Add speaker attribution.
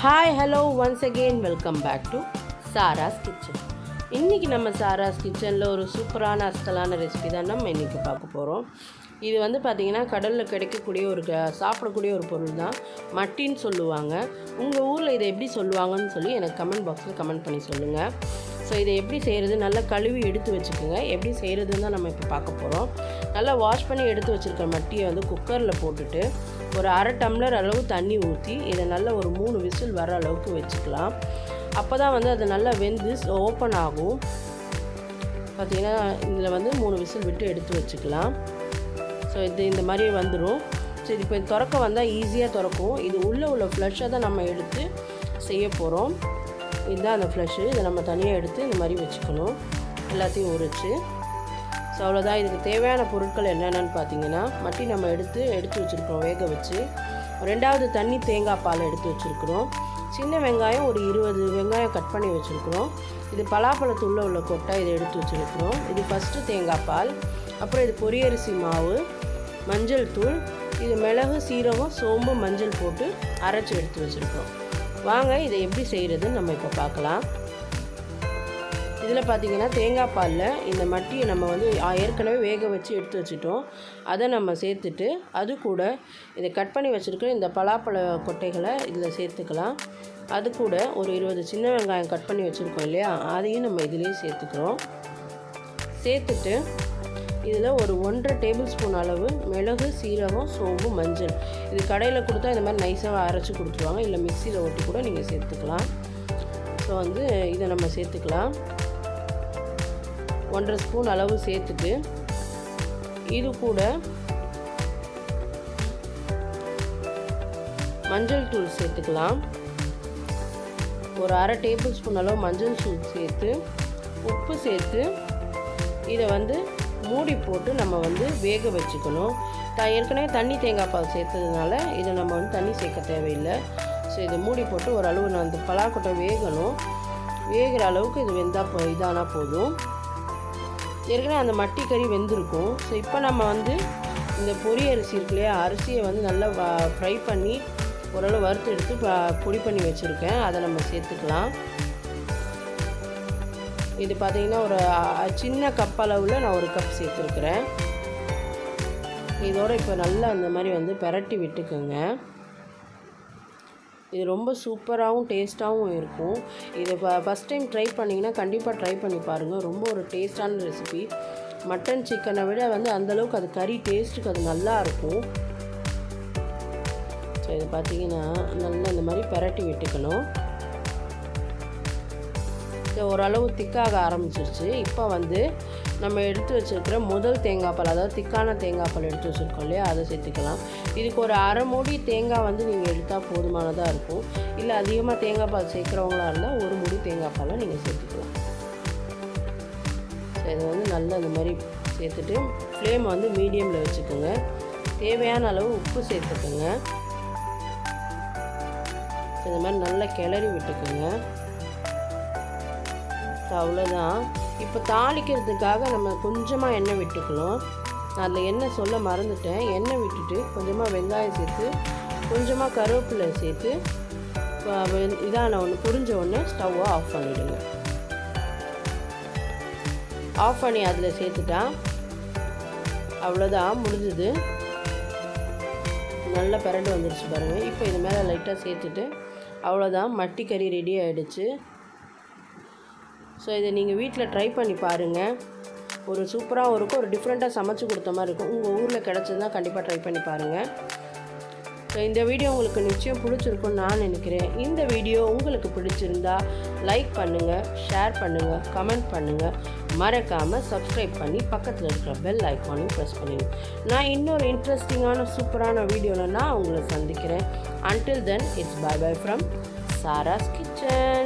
Speaker 1: Hi hello once again welcome back to Sara's kitchen இன்றைக்கி நம்ம சாராஸ் கிச்சனில் ஒரு சூப்பரான அஸ்தலான ரெசிபி தான் நம்ம இன்றைக்கி பார்க்க போகிறோம் இது வந்து பார்த்திங்கன்னா கடலில் கிடைக்கக்கூடிய ஒரு க- சாப்பிடக்கூடிய ஒரு பொருள் தான். மட்டின்னு சொல்லுவாங்க. உங்கள் ஊரில் இதை எப்படி சொல்லுவாங்கன்னு சொல்லி எனக்கு கமெண்ட் பாக்ஸில் கமெண்ட் பண்ணி சொல்லுங்கள் ஸோ இதை எப்படி செய்கிறது நல்லா கழுவி எடுத்து வச்சுக்கோங்க. எப்படி செய்கிறதுன்னு தான் நம்ம இப்போ பார்க்க போகிறோம் நல்லா வாஷ் பண்ணி எடுத்து வச்சுருக்க மட்டியை வந்து குக்கரில் போட்டுட்டு ஒரு அரை டம்ளர் அளவு தண்ணி ஊற்றி இதை நல்லா ஒரு மூணு விசில் வர அளவுக்கு வச்சுக்கலாம். அப்போ தான் வந்து அது நல்லா வெந்து ஓப்பன் ஆகும். பார்த்திங்கன்னா இதில் வந்து மூணு விசில் விட்டு எடுத்து வச்சுக்கலாம். ஸோ இது இந்த மாதிரி வந்துடும் ஸோ இது இப்போ திறக்க வந்தால் ஈஸியாக திறக்கும். இது உள்ளே உள்ள ஃப்ளஷை தான் நம்ம எடுத்து செய்ய போகிறோம் இதுதான் அந்த ஃப்ளஷ்ஷு இதை நம்ம தனியாக எடுத்து இந்த மாதிரி வச்சுக்கணும். எல்லாத்தையும் உரிச்சு. ஸோ அவ்வளோதான் இதுக்கு தேவையான பொருட்கள் என்னென்னு பார்த்தீங்கன்னா மட்டி நம்ம எடுத்து எடுத்து வச்சுருக்கோம் வேக வச்சு. ரெண்டாவது தண்ணி தேங்காய் பால் எடுத்து வச்சுருக்குறோம். சின்ன வெங்காயம் ஒரு இருபது வெங்காயம் கட் பண்ணி வச்சுருக்குறோம். இது பலாப்பழத்துள்ளே உள்ள கொட்டை இதை எடுத்து வச்சுருக்குறோம். இது ஃபஸ்ட்டு தேங்காய் பால். அப்புறம் இது பொரியரிசி மாவு மஞ்சள் தூள் இது மிளகு சீரகம் சோம்பு மஞ்சள் போட்டு அரைச்சி எடுத்து வச்சுருக்கோம் வாங்க இதை எப்படி செய்கிறதுன்னு நம்ம இப்போ பார்க்கலாம் இதில் பார்த்தீங்கன்னா தேங்காய் பாலில் இந்த மட்டியை நம்ம வந்து ஏற்கனவே வேக வச்சு எடுத்து வச்சுட்டோம். அதை நம்ம சேர்த்துட்டு அது கூட இதை கட் பண்ணி வச்சுருக்கிற இந்த பலாப்பழ கொட்டைகளை இதில் சேர்த்துக்கலாம். அது கூட ஒரு இருபது சின்ன வெங்காயம் கட் பண்ணி வச்சுருக்கோம் இல்லையா? அதையும் நம்ம இதிலேயே சேர்த்துக்கிறோம். சேர்த்துட்டு இதில் ஒரு ஒன்றரை டேபிள் ஸ்பூன் அளவு மிளகு சீரகம் சோம்பு மஞ்சள். இது கடையில் கொடுத்தா இந்த மாதிரி நைஸாக அரைச்சி கொடுத்துருவாங்க. இல்லை மிக்சியில் ஓட்டி கூட நீங்கள் சேர்த்துக்கலாம். ஸோ வந்து இதை நம்ம சேர்த்துக்கலாம். ஒன்றரை ஸ்பூன் அளவு சேர்த்துட்டு இது கூட மஞ்சள் தூள் சேர்த்துக்கலாம். ஒரு அரை டேபிள் ஸ்பூன் அளவு மஞ்சள் தூள் சேர்த்து உப்பு சேர்த்து இதை வந்து மூடி போட்டு நம்ம வந்து வேக வச்சுக்கணும். தான் ஏற்கனவே தண்ணி தேங்காய் பால் சேர்த்ததுனால இதை நம்ம வந்து தண்ணி சேர்க்க தேவையில்லை. ஸோ இதை மூடி போட்டு ஓரளவு நான் அந்த பலாக்கொட்டை வேகணும். வேகிற அளவுக்கு இது வெந்தால் போ இதானால் போதும். ஏற்கனவே அந்த மட்டி கறி வெந்திருக்கும். ஸோ இப்போ நம்ம வந்து இந்த பொரி அரிசி இருக்கு இல்லையா? அரிசியை வந்து நல்லா ஃப்ரை பண்ணி ஓரளவு வறுத்து எடுத்து ப- பொடி பண்ணி வச்சுருக்கேன். அதை நம்ம சேர்த்துக்கலாம். இது பார்த்தீங்கன்னா ஒரு சின்ன கப் அளவில் நான் ஒரு கப் சேர்த்துருக்குறேன். இதோட இப்போ நல்லா அந்த மாதிரி வந்து பெரட்டி விட்டுக்குங்க. இது ரொம்ப சூப்பராகவும் டேஸ்ட்டாகவும் இருக்கும். இதை ஃபஸ்ட் டைம் ட்ரை பண்ணிங்கன்னா கண்டிப்பாக ட்ரை பண்ணி பாருங்கள் ரொம்ப ஒரு டேஸ்டான ரெசிபி மட்டன் சிக்கனை விட வந்து அந்தளவுக்கு அது கறி டேஸ்ட்டுக்கு அது நல்லா இருக்கும். ஸோ இது பார்த்தீங்கன்னா நல்லா இந்த மாதிரி பரட்டி விட்டுக்கணும். இது ஓரளவு திக்காக ஆரம்பிச்சிருச்சு. இப்போ வந்து நம்ம எடுத்து வச்சுருக்கிற முதல் தேங்காய் பால் அதாவது திக்கான தேங்காய் பால் எடுத்து வச்சுருக்கோம் இல்லையா? அதை சேர்த்துக்கலாம். இதுக்கு ஒரு அரை மூடி தேங்காய் வந்து நீங்கள் எடுத்தால் போதுமானதாக இருக்கும். இல்லை அதிகமாக தேங்காய் பால் சேர்க்குறவங்களா இருந்தால் ஒரு மூடி தேங்காய் பாலை நீங்கள் சேர்த்துக்கலாம். ஸோ இதை வந்து நல்லா இந்த மாதிரி சேர்த்துட்டு ஃப்ளேம் வந்து மீடியமில் வச்சுக்கோங்க. தேவையான அளவு உப்பு சேர்த்துக்கோங்க. இந்த மாதிரி நல்லா கிளறி விட்டுக்கோங்க. அவ்வளோதான் இப்போ தாளிக்கிறதுக்காக நம்ம கொஞ்சமாக எண்ணெய் விட்டுக்கணும். அதில் எண்ணெய் சொல்ல மறந்துட்டேன். எண்ணெய் விட்டுட்டு கொஞ்சமாக வெங்காயம் சேர்த்து கொஞ்சமாக கருவேப்பிலை சேர்த்து இதான ஒன்று புரிஞ்ச உடனே ஸ்டவ்வை ஆஃப் பண்ணிவிடுங்க ஆஃப் பண்ணி அதில் சேர்த்துட்டா அவ்வளோதான் முடிஞ்சுது. நல்ல பிரண்டு வந்துடுச்சு பாருங்கள் இப்போ இது மேலே லைட்டாக சேர்த்துட்டு அவ்வளோதான் மட்டி கறி ரெடி ஆகிடுச்சு ஸோ இதை நீங்கள் வீட்டில் ட்ரை பண்ணி பாருங்கள் ஒரு சூப்பராகவும் இருக்கும் ஒரு டிஃப்ரெண்ட்டாக சமைச்சு கொடுத்த மாதிரி இருக்கும். உங்கள் ஊரில் கிடச்சதுன்னா கண்டிப்பாக ட்ரை பண்ணி பாருங்கள் ஸோ இந்த வீடியோ உங்களுக்கு நிச்சயம் பிடிச்சிருக்கும்னு நான் நினைக்கிறேன். இந்த வீடியோ உங்களுக்கு பிடிச்சிருந்தா லைக் பண்ணுங்கள் ஷேர் பண்ணுங்கள் கமெண்ட் பண்ணுங்கள் மறக்காமல் சப்ஸ்கிரைப் பண்ணி பக்கத்தில் இருக்கிற பெல் ஐக்கானையும் ப்ரெஸ் பண்ணிடுங்க நான் இன்னொரு இன்ட்ரெஸ்டிங்கான சூப்பரான வீடியோவில் நான் உங்களை சந்திக்கிறேன். Until then it's bye bye from Sara's kitchen